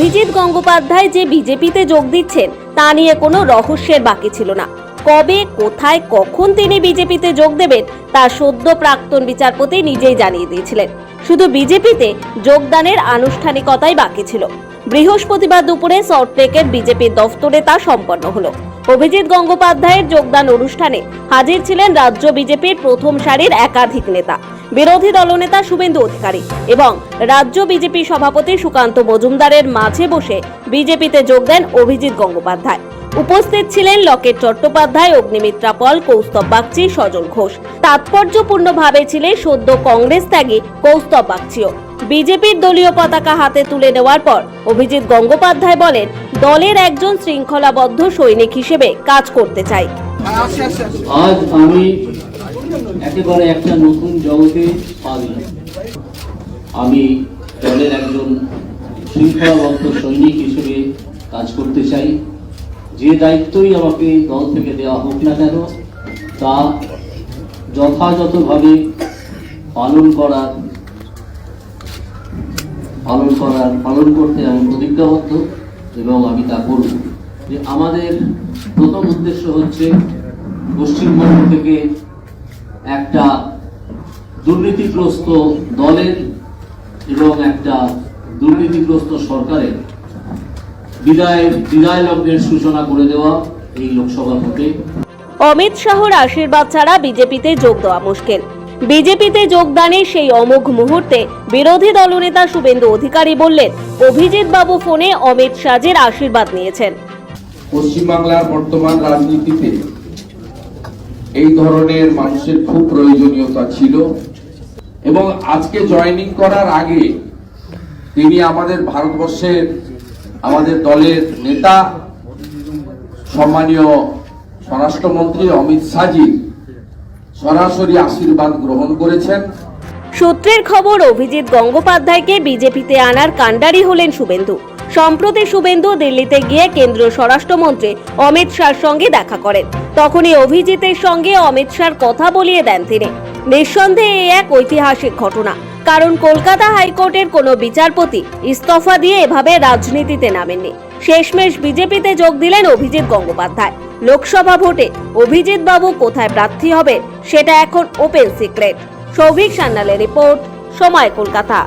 অভিজিৎ গঙ্গোপাধ্যায় যে বিজেপিতে যোগ দিচ্ছেন, তা নিয়ে কোনো রহস্যের বাকি ছিল না। কবে, কোথায়, কখন তিনি বিজেপিতে যোগ দেবেন, তা সদ্য প্রাক্তন বিচারপতি নিজেই জানিয়ে দিয়েছিলেন। শুধু বিজেপিতে যোগদানের আনুষ্ঠানিকতাই বাকি ছিল। বৃহস্পতিবার দুপুরে সল্টলেকের বিজেপির দফতরে তা সম্পন্ন হলো। অভিজিৎ গঙ্গোপাধ্যায়ের যোগদান অনুষ্ঠানে হাজির ছিলেন রাজ্য বিজেপির প্রথম সারির একাধিক নেতা। বিরোধী দলনেতা শুভেন্দু অধিকারী এবং রাজ্য বিজেপি সভাপতি সুকান্ত মজুমদারের মাঝে বসে বিজেপিতে যোগ দেন অভিজিৎ গঙ্গোপাধ্যায়। উপস্থিত ছিলেন লকেট চট্টোপাধ্যায় অগ্নিমিত্রা পল কৌস্তব বাগচি সজল ঘোষ। তাৎপর্যপূর্ণভাবে ছিলেন সদ্য কংগ্রেস ত্যাগী কৌস্তব বাগচিও। বিজেপির দলীয় পতাকা হাতে তুলে নেওয়ার পর অভিজিৎ গঙ্গোপাধ্যায় বলেন দলের একজন শৃঙ্খলাবদ্ধ সৈনিক হিসেবে কাজ করতে চাই। আজ আমি একেবারে একটা নতুন জগতে আমি দলের একজন শৃঙ্খলাবদ্ধ সৈনিক হিসেবে কাজ করতে চাই। যে দায়িত্বই আমাকে দল থেকে দেওয়া হোক না কেন, তা যথাযথভাবে পালন করার পালন করার, পালন করতে আমি প্রতিজ্ঞাবদ্ধ এবং আমি তা করব। যে আমাদের প্রথম উদ্দেশ্য হচ্ছে পশ্চিমবঙ্গ থেকে একটা দুর্নীতিগ্রস্ত দলের এবং একটা দুর্নীতিগ্রস্ত সরকারের বিদায় বিদায় লগ্নের সূচনা করে দেওয়া এই লোকসভা ভোটে। অমিত শাহর আশীর্বাদ ছাড়া বিজেপিতে যোগ দেওয়া মুশকিল। বিজেপিতে যোগদানের সেই অমোঘ মুহূর্তে বিরোধী দলনেতা শুভেন্দু অধিকারী বললেন অভিজিৎ বাবু ফোনে অমিত শাহের আশীর্বাদ নিয়েছেন। পশ্চিমবাংলার বর্তমান রাজনীতিতে এই ধরনের মানুষের খুব প্রয়োজনীয়তা ছিল। এবং আজকে জয়েনিং করার আগে তিনি আমাদের ভারতবর্ষের আমাদের দলের নেতা, সম্মানীয় স্বরাষ্ট্রমন্ত্রী অমিত শাহজি সরাসরি আশীর্বাদ গ্রহণ করেছেন। সূত্রের খবর, অভিজিৎ গঙ্গোপাধ্যায়কে বিজেপিতে আনার কাণ্ডারি হলেন শুভেন্দু। সম্প্রতি শুভেন্দু দিল্লিতে গিয়ে কেন্দ্রীয় স্বরাষ্ট্রমন্ত্রী অমিত শাহর সঙ্গে দেখা করেন। তখনই অভিজিতের সঙ্গে অমিত শাহর কথা বলিয়ে দেন তিনি। নিঃসন্দেহে এক ঐতিহাসিক ঘটনা। কারণ কলকাতা হাইকোর্টের কোনো বিচারপতি ইস্তফা দিয়ে এভাবে রাজনীতিতে নামেননি। শেষমেশ বিজেপিতে যোগ দিলেন অভিজিৎ গঙ্গোপাধ্যায়। লোকসভা ভোটে অভিজিৎ বাবু কোথায় প্রার্থী হবে সেটা এখন ওপেন সিক্রেট। সৌভিক সান্যালের রিপোর্ট, সময় কলকাতা।